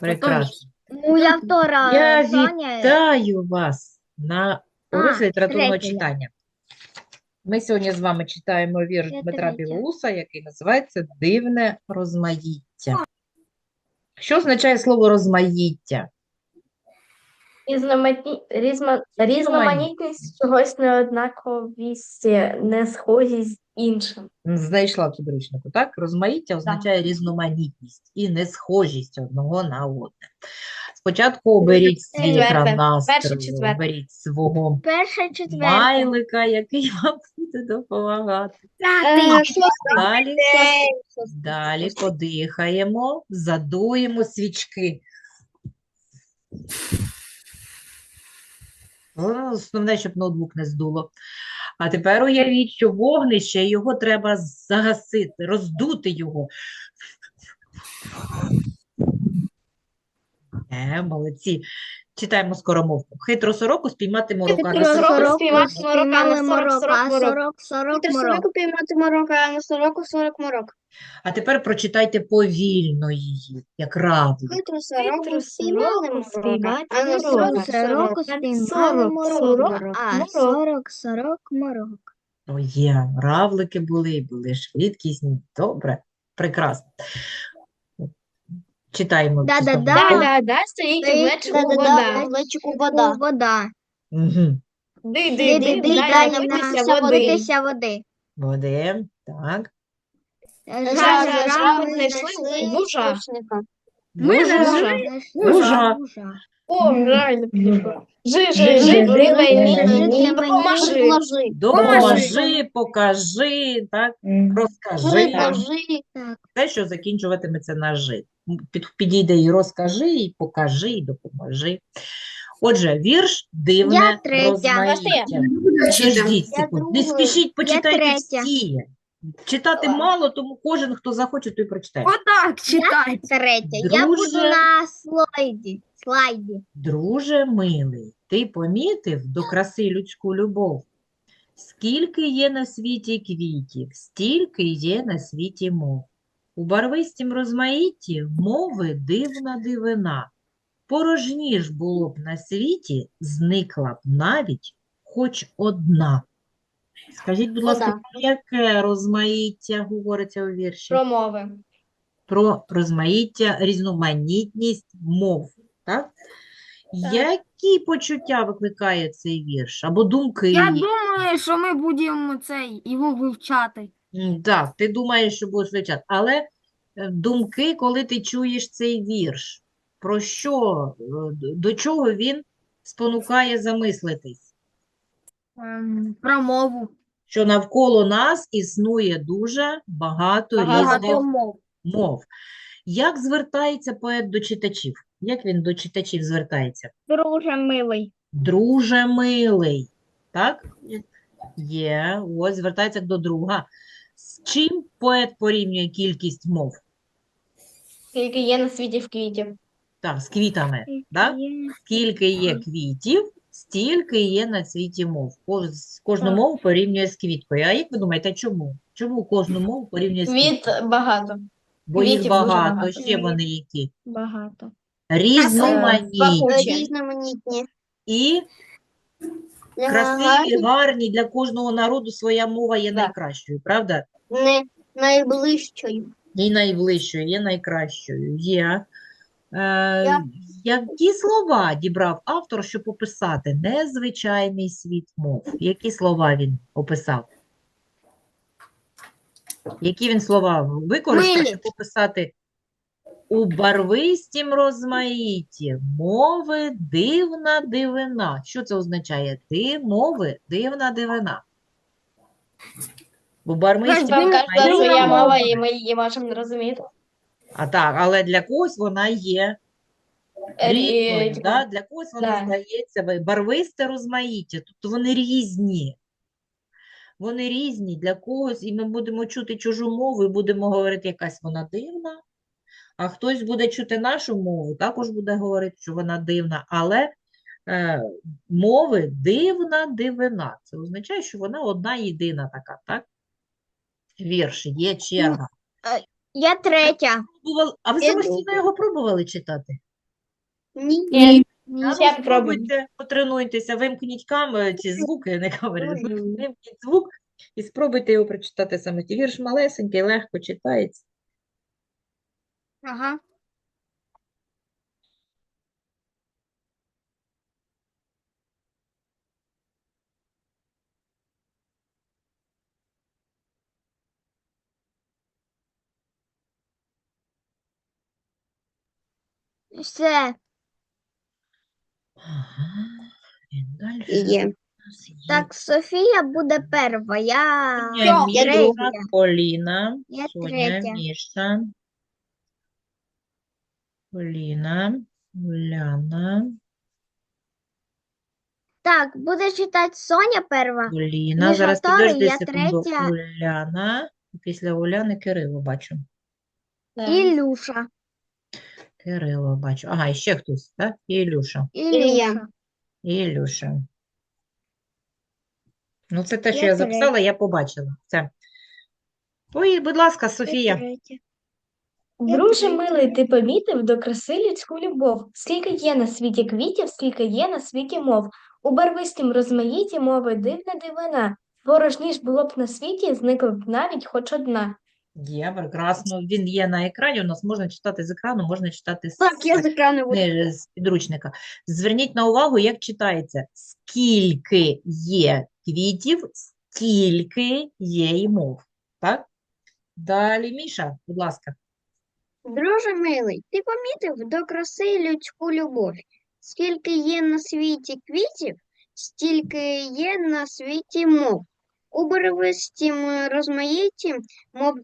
Прекрасно. Ну, я втора, Я Соня. Вітаю вас на уроці А, літературного читання. Ми сьогодні з вами читаємо вірш Я Дмитра третя. Білоуса, який називається Дивне розмаїття. Що означає слово розмаїття? Різномані... різма- Різноманітність чогось неоднаковість, не схожість з іншим. Знайшла в підручнику, так? Розмаїття означає різноманітність і несхожість одного на одне. Спочатку оберіть свій екран настрою, четверте. четверте. оберіть свого Перша, четверта. майлика, який вам буде допомагати. Далі, далі подихаємо, задуємо свічки. Ну, Основне, щоб ноутбук не здуло. А тепер уявіть, що вогнище, його треба загасити, роздути його. Е, молодці. Читаємо скоромовку. Хитру сороку спіймати морока. Хитру сороку Сороку спіймати морока, на сорок, сорок морок. сорок, сорок Хитро морок. сороку піймати морока, а на сороку сорок морок. А тепер прочитайте повільно її, як равлик. Хитро сороку Хитро спіймали морока, а на морока. сороку Сороку сорок. спіймали Сорок, морока, сорок, а морок. сорок, сорок морок. О, є, равлики були, були швидкісні. Добре, прекрасно. Читаємо Да-да-да. Да-да-да, стоїть у Стоїть глечику Да-да-да, вода. в глечику Вода. вода. Вода. Мгм. Ди-ди-ди, Ди-ди-ди, дай дай напитися нам води. напитися води. Води, так. Жажа, жажа, ми знайшли. Ми Вужа. знайшли Вужа. вужа. О, реально підійшло. Жи, Жи, жи, мій, жи, допоможи. Положи. Допоможи, покажи, так, розкажи. Так. Те, що закінчуватиметься на жи. Під, підійде і розкажи, і покажи, і допоможи. Отже, вірш дивне Я розмаїття. Підождіть секунду. Не спішіть, почитайте всі. Читати мало, тому кожен, хто захоче, той прочитає. Отак читай. Третя. Я буду Друже. на слайді. Слайді. Друже милий, ти помітив до краси людську любов? Скільки є на світі квітів, стільки є на світі мов. У барвистім розмаїтті мови дивна дивина. Порожні ж було б на світі, зникла б навіть хоч одна. Скажіть, будь ласка, про яке розмаїття говориться у вірші? Промови. про розмаїття, різноманітність мов. Так? Які почуття викликає цей вірш? Або думки? Я думаю, що ми будемо цей його вивчати. Так, ти думаєш, що будеш вивчати. Але е, думки, коли ти чуєш цей вірш, про що, е, до чого він спонукає замислитись? Ем, про мову. Що навколо нас існує дуже багато Багато різних мов. мов. Як звертається поет до читачів? Як він до читачів звертається? Друже милий. Друже милий. Так? Є. Ось звертається до друга. З чим поет порівнює кількість мов? Скільки є на світі в квітів. Так, з квітами. Так? Скільки є квітів, стільки є на світі мов. Кож- Кожну Так. мову порівнює з квіткою. А як ви думаєте, чому? Чому кожну мову порівнює з Квіт багато. Бо їх квітів дуже багато. багато. Ще вони які? Багато. Різноманітні. пахучі. Різноманітні. І красиві, гарні, для кожного народу своя мова є найкращою, правда? Не найближчою. І найближчою, є найкращою. Є. Е, які слова дібрав автор, щоб описати незвичайний світ мов? Які слова він описав? Які він слова використав, щоб описати у барвистім розмаїтті мови дивна дивина. Що це означає? Ти мови дивна дивина. У барвистім Вам кожна розмаїтті своя мова, і ми її можемо не розуміти. А так, але для когось вона є Е, е, типу, да? Для когось вона да. здається барвисте розмаїття, тобто вони різні. Вони різні для когось, і ми будемо чути чужу мову і будемо говорити, якась вона дивна, а хтось буде чути нашу мову, також буде говорити, що вона дивна, але е, мови дивна дивина. Це означає, що вона одна єдина така, так? Вірш, є черга. Я третя. Пробували- А ви Я самостійно його пробували читати? Ні. Ні. А ну, спробуйте, потренуйтеся, вимкніть камеру, ці звуки, не камери, звуки, вимкніть звук і спробуйте його прочитати самостійно. Вірш малесенький, легко читається. Ага. Все. Ага. І далі Є. у нас є Так, Софія буде перша. Я Соня, Міша, третя. Поліна, Я Соня, третя. Міша, Поліна, Уляна, Так, буде читати Соня перша. Поліна. Міша Зараз вторий, підожди я секунду. третя. Уляна. Після Уляни Кирило бачу. Так. Ілюша. Кирило бачу. Ага, і ще хтось, так? І Ілюша. Ілюша. І Ілюша. Ну, це те, що Я я третя. записала, я побачила. Це. Ой, будь ласка, Софія. Друже милий, ти помітив до краси людську любов. Скільки є на світі квітів, скільки є на світі мов. У барвистім розмаїті мови дивна дивина. Ворожні ж було б на світі, зникла б навіть хоч одна. Є, прекрасно. Він є на екрані. У нас можна читати з екрану, можна читати з, Так, я з екрану буду. не, з підручника. Зверніть на увагу, як читається. Скільки є квітів, стільки є і мов. Так? Далі, Міша, будь ласка. Друже милий, ти помітив до краси людську любов. Скільки є на світі квітів, стільки є на світі мов. У барвистім розмаїтті, мов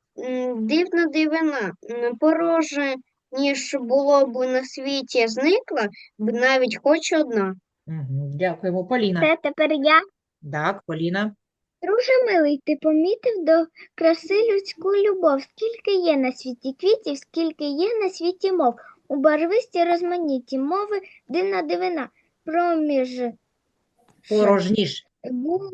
дивна дивина, пороже, ніж було б на світі, зникла б навіть хоч одна. Дякуємо. Поліна. Це тепер я. Так, Поліна. Друже милий, ти помітив до краси людську любов. Скільки є на світі квітів, скільки є на світі мов. У барвисті розмаїті мови дивна дивина. Проміж Порожніш. Було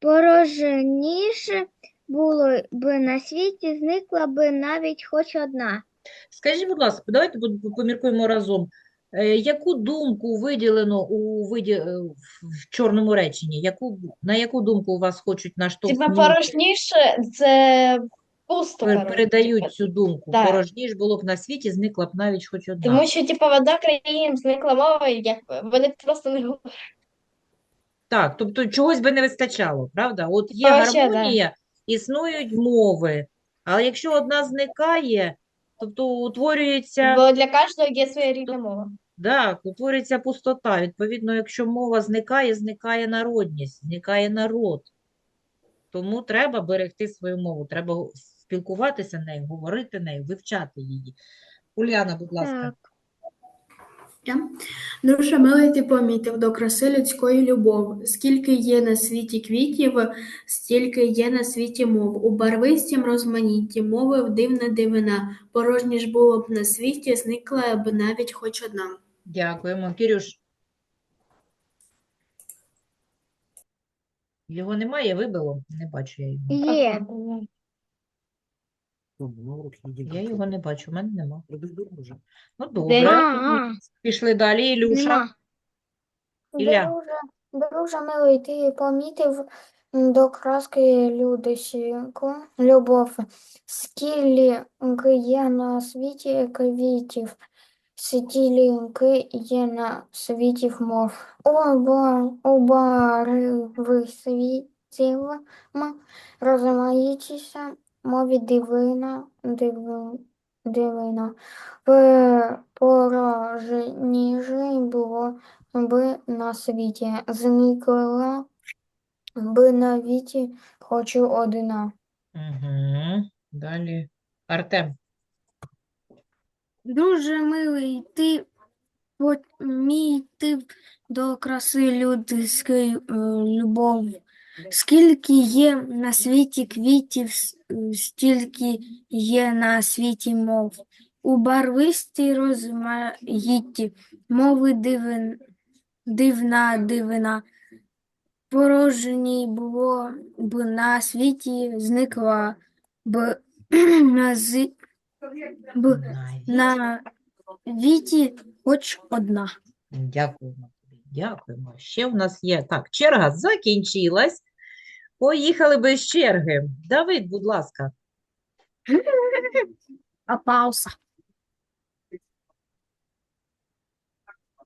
порожніше було б на світі, зникла б навіть хоч одна. Скажіть, будь ласка, давайте поміркуємо разом. Е, Яку думку виділено у виді, е, в чорному реченні? Яку, на яку думку у вас хочуть Типа наштовхнути? порожніше це пусто, Передають типа. цю думку. да. Порожніш було б на світі, зникла б навіть хоч одна. Тому що, типа, в одній країні зникла мова, як вони просто не говорять. Так, тобто чогось би не вистачало, правда? От є Та вообще, да. гармонія, існують мови, але якщо одна зникає, тобто утворюється, Бо для кожного є своя рідна мова. так, утворюється пустота. Відповідно, якщо мова зникає, зникає народність, зникає народ. Тому треба берегти свою мову, треба спілкуватися нею, говорити нею, вивчати її. Уляна, будь ласка. Так. Я. Друже милий, ти помітив до краси людської любов. Скільки є на світі квітів, стільки є на світі мов. У барвистім розмаїтті мови дивна дивина. Порожні ж було б на світі, зникла б навіть хоч одна. Дякуємо. Кирюш. Його немає, вибило? Не бачу я його. Є. Я його не бачу, в мене нема. Ну, добре. а, Пішли далі. Ілюша. нема. Ілля. Друже, друже милий, ти помітив до краски людисіку любов, скільки є на світі квітів, стільки є на світі мов. У, ба, у барвисвітів розмаїтіся мові дивина, диви, дивина. В порожніжі було би на світі, зникла би навіть хоч одна. Угу. Далі. Артем. Дуже милий, ти помітив до краси людської е, любов. Скільки є на світі квітів, е, стільки є на світі мов. У барвистій розмаїтті мови дивин, дивна дивина. Порожній було б на світі, зникла б на зи- б на віті хоч одна. Тобі, дякуємо. Ще в нас є. Так, черга закінчилась. Поїхали без черги. Давид, будь ласка. Попався.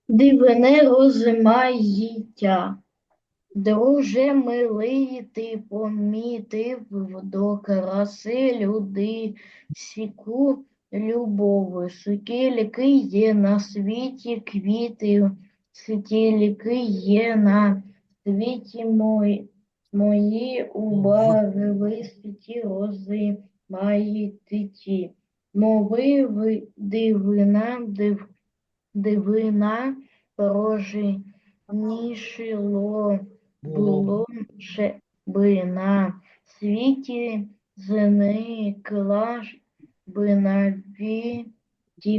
Дивине розмаїття. Друже милий, ти помітив до краси люди сіку любови, скільки є на світі квіти, скільки є на світі мої, мої у барвисті рози маїтиті. Мови ви дивина, див, дивина, порожнішило було ще би на світі зникла ж би навіки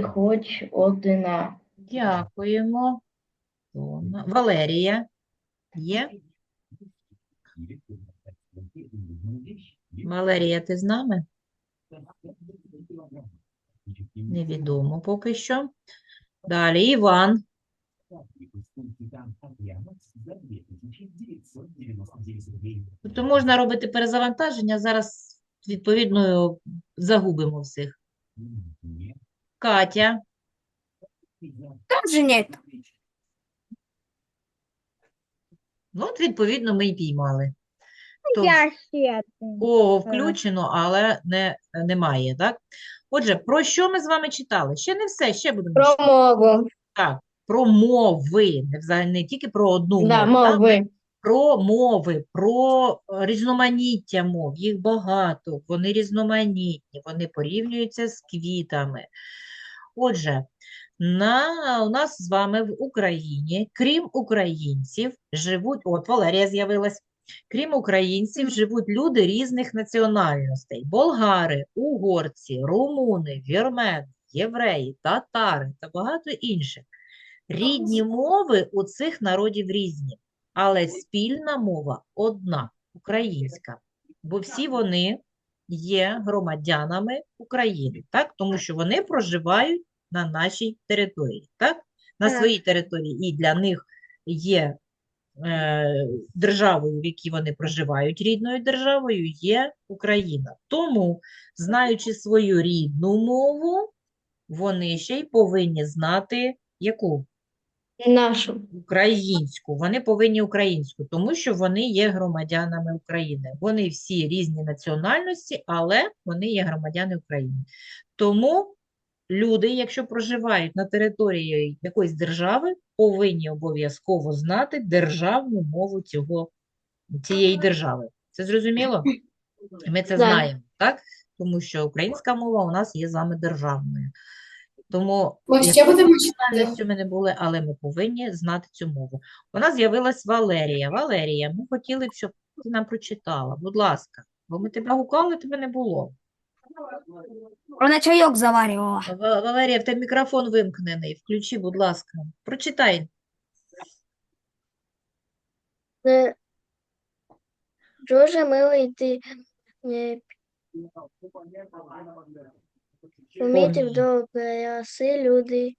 хоч одна. Дякуємо. Валерія. Є? Валерія, ти з нами? Невідомо поки що. Далі Іван. Тобто можна робити перезавантаження, зараз відповідно загубимо всіх. Катя. Тоже нет. Ну, от відповідно ми й піймали. Тож, Я ще. Кого включено, але не, немає, так? Отже, про що ми з вами читали? Ще не все, ще будемо Про читати. мову. Так, про мови, не взагалі не тільки про одну Да, мову, так? мови. Про мови, про е, різноманіття мов, їх багато, вони різноманітні, вони порівнюються з квітами. Отже, на, у нас з вами в Україні, крім українців, живуть, от Валерія з'явилась, крім українців, живуть люди різних національностей: болгари, угорці, румуни, вірмени, євреї, татари та багато інших. Рідні мови у цих народів різні, але спільна мова одна українська, бо всі вони є громадянами України, так? Тому що вони проживають на нашій території, так? На Так. своїй території, і для них є е, державою, в якій вони проживають, рідною державою, є Україна. Тому, знаючи свою рідну мову, вони ще й повинні знати яку? Нашу. Українську. Вони повинні українську, тому що вони є громадянами України. Вони всі різні національності, але вони є громадяни України. Тому люди, якщо проживають на території якоїсь держави, повинні обов'язково знати державну мову цього, цієї держави. Це зрозуміло? Ми це знаємо, так? Тому що українська мова у нас є з вами державною. Тому ще будемо ми не були, але ми повинні знати цю мову. У нас з'явилась Валерія. Валерія, ми хотіли б, щоб ти нам прочитала. Будь ласка, бо ми тебе гукали, тебе не було. Вона чайок заварювала. Ва- Валерія, в тебе мікрофон вимкнений. Включи, будь ласка. Прочитай. Е, Дуже милий ти е, помітив Повні. до краси люди.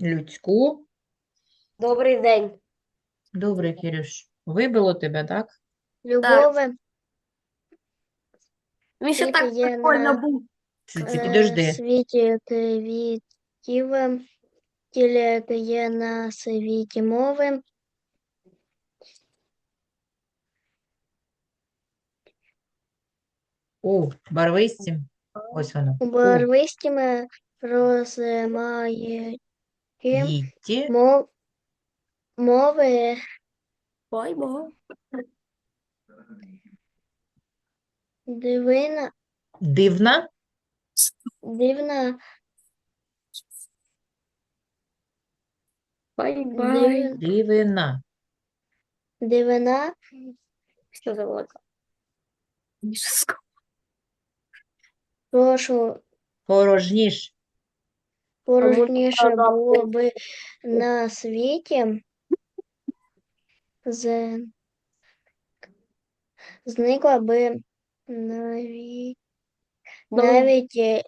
Людську. Добрий день. Добре, Кирюш. Вибило тебе, так? Любові Він ще Тільки так є прикольно на- був. Це, е, підожди. світі квітів, тільки є на світі мови. О, барвисті. Ось воно. У барвистіми розмаї Діті. мов, мови Ой, бо. Дивина, Дивна. дивна, Бай-бай. Дивина. дивина, Що заводила? прошу, Порожніш. порожніше було би на світі, з, зникла би навіть, Ну. навіть е,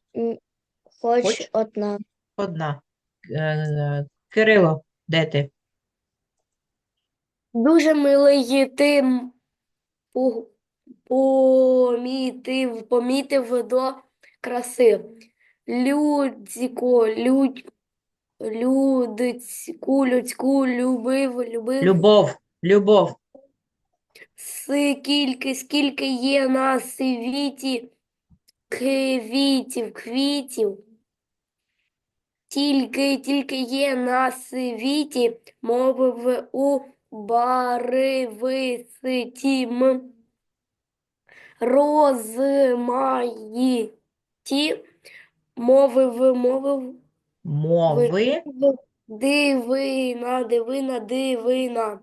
Хоч? Хоч одна. Одна. Е, Кирило, де ти? Дуже милий ти помітив, помітив до краси. Людзіко, людь, людську, людську любив, любив. Любов, любов. Скільки, скільки є на світі квітів, квітів. Тільки, тільки є на світі, мовив у барвистім розмаїті, мовив, мовив, Мови. дивина, дивина, дивина.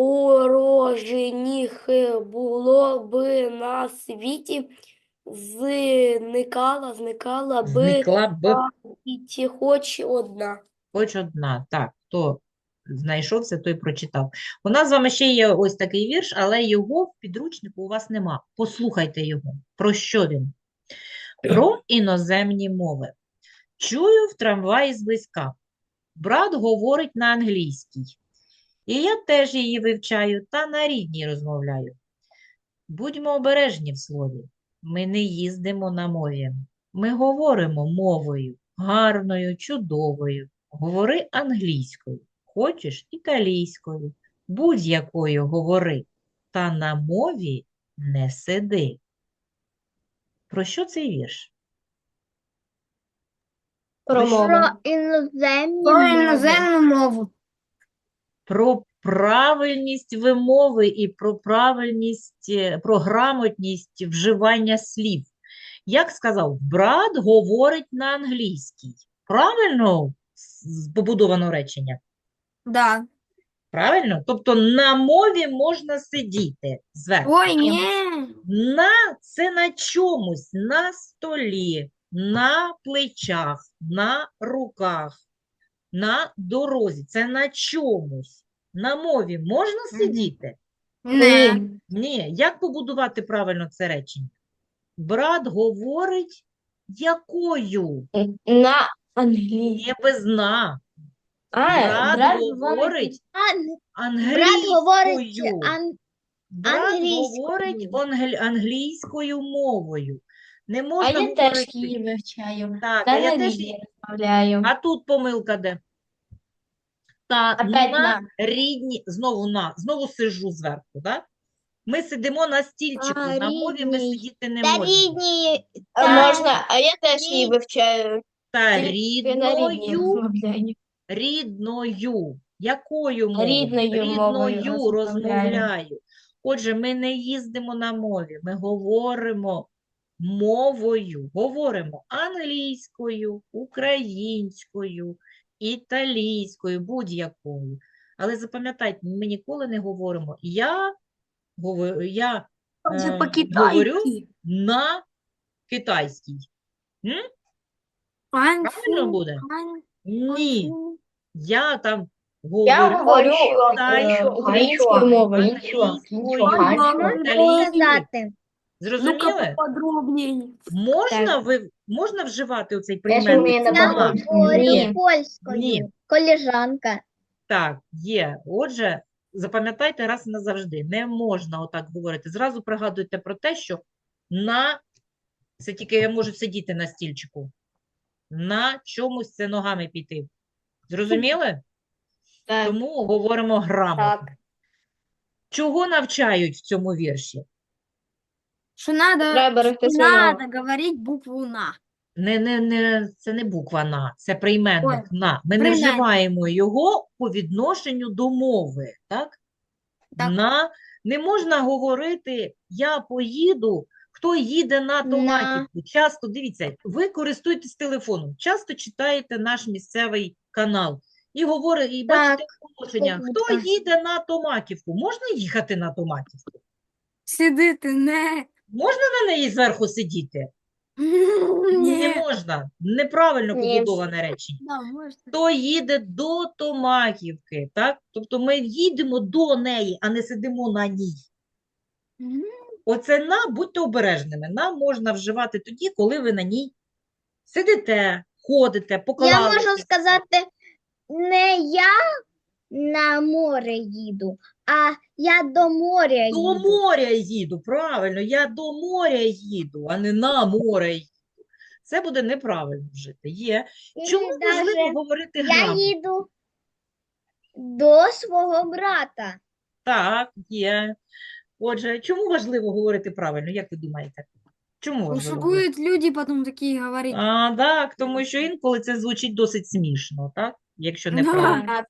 Порожніх було б на світі, зникала, зникала би Зникла б і хоч одна. хоч одна. Так, хто знайшовся, той прочитав. У нас з вами ще є ось такий вірш, але його в підручнику у вас нема. Послухайте його. Про що він? Про іноземні мови. Чую в трамваї зблизька. Брат говорить на англійській. І я теж її вивчаю та на рідній розмовляю. Будьмо обережні в слові. Ми не їздимо на мові. Ми говоримо мовою, гарною, чудовою. Говори англійською, хочеш італійською, будь-якою говори, та на мові не сиди. Про що цей вірш? Про мову. Про іноземну мову. Про правильність вимови і про правильність, е, про грамотність вживання слів. Як сказав, брат говорить на англійській. Правильно побудовано речення? Да. Правильно? Тобто на мові можна сидіти зверху. Ой, ні. На це на чомусь, на столі, на плечах, на руках, на дорозі. Це на чомусь. На мові можна сидіти? Не. Ні. Як побудувати правильно це речення? Брат говорить якою? На англійській. Не без на. А, Брат брат говорить брат говорить англійською. ан... Брат англійською. говорить англ- англійською мовою. Не А можна я теж говорити. її вивчаю. Так, Та а я теж рідній розмовляю. А тут помилка де? Та Опять на на. рідні, знову на, знову сиджу зверху, так? Ми сидимо на стільчику, А, на мові ми рідній. сидіти не Та можемо. рідні. А Та- можна, а я теж її вивчаю. Та Тільки на рідній рідною, розмовляю. рідною. Якою мовою? Рідною мовою Рідною розмовляю. розмовляю. Отже, ми не їздимо на мові, ми говоримо мовою, говоримо англійською, українською, італійською, будь-якою. Але запам'ятайте, ми ніколи не говоримо я, говорю, я е, говорю на китайській. Ань, Правильно буде? Ні. Я там Я говорю говорю китайською, е, українською мовою. італійською. Сказати. Зрозуміли? Ну-ка поподробнее. Можна, ви, можна вживати оцей Я ж прийменник Погоджуюсь. говорю Ні. польською. Ні. Колежанка. Так, є. Отже, запам'ятайте раз і назавжди. Не можна отак говорити. Зразу пригадуйте про те, що на це тільки я можу сидіти на стільчику. На чомусь це ногами піти. Зрозуміли? Так. Тому говоримо грамотно. Чого навчають в цьому вірші? Надо, Треба берегти свою мову. надо говорить букву «на». Не, не, не, це не буква «на», це прийменник «на». Ми не прийменник. вживаємо його по відношенню до мови, так? Так. На, не можна говорити «я поїду», хто їде на На. Томатівку. Часто, дивіться, ви користуєтесь телефоном, часто читаєте наш місцевий канал і говорите, і бачите оголошення, хто їде на Томатівку. Можна їхати на Томатівку? Сидити не. Можна на неї зверху сидіти? Не можна. Неправильно Ні. побудоване речення. Да, можна. Хто їде до Томаківки, так? Тобто ми їдемо до неї, а не сидимо на ній. Оце на, будьте обережними. На можна вживати тоді, коли ви на ній Сидите, ходите, Я можу сказати, не я на море їду, а я до моря До їду. моря їду, правильно, я до моря їду, а не на море їду. Це буде неправильно вжити. Є. Чому Или важливо даже говорити я грамотно? їду до свого брата. Так, є. Отже, чому важливо говорити правильно, як ви думаєте? Чому Потому что важливо? говорити? будут люди потом такие говорить. А, так, тому що інколи це звучить досить смішно, так? Якщо неправильно. Да.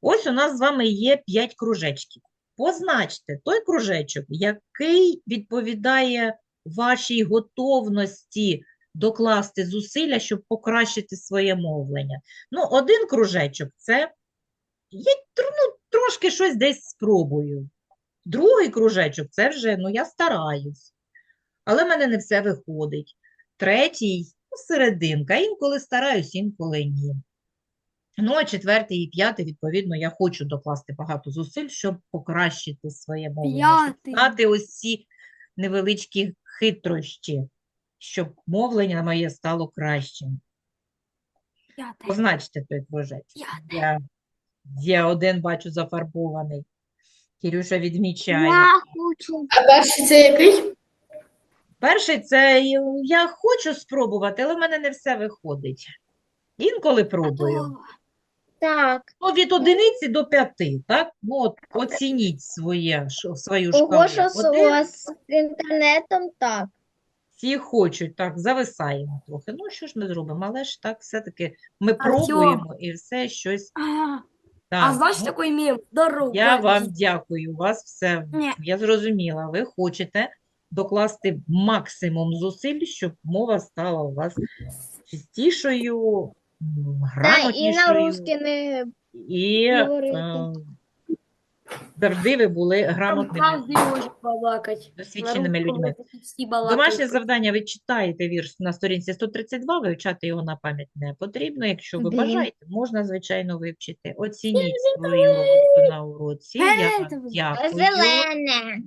Ось у нас з вами є 5 кружечків. Позначте той кружечок, який відповідає вашій готовності докласти зусилля, щоб покращити своє мовлення. Ну, один кружечок це я ну, трошки щось десь спробую. Другий кружечок це вже ну, я стараюсь, але в мене не все виходить. Третій ну, серединка, інколи стараюсь, інколи ні. Ну, а четвертий і п'ятий, відповідно, я хочу докласти багато зусиль, щоб покращити своє мовлення, щоб П'ятий. знати ось ці невеличкі хитрощі, щоб мовлення моє стало кращим. Пятое. Позначте той. Пятое. Я, я один бачу зафарбований. Кирюша відмічає. Я хочу. А перший це який? Перший це я хочу спробувати, але в мене не все виходить. Інколи пробую. Готово. Так, Ну, від одиниці до п'яти, так? Ну, от оцініть своє, ш- свою того, шкалу. що з Один, вас з інтернетом, так. всі хочуть, так, зависаємо трохи. Ну, що ж ми зробимо? Але ж так, все-таки ми Артем. пробуємо і все щось. А, Так, А знаешь ну, такой мем? Здорово. Я вам дякую, у вас все, Ні. я зрозуміла. Ви хочете докласти максимум зусиль, щоб мова стала у вас чистішою, Да, і на русский не і говорити. е, завжди ви були Там грамотними, каждый может плакать. На досвідченими русском людьми. это. Домашнє завдання ви читаєте вірш на сторінці 132, вивчати його на пам'ять не потрібно. Якщо ви Блін. бажаєте, можна, звичайно, вивчити. Оцініть свою роботу на уроці. Я вам Фіолетовий. дякую. зелене.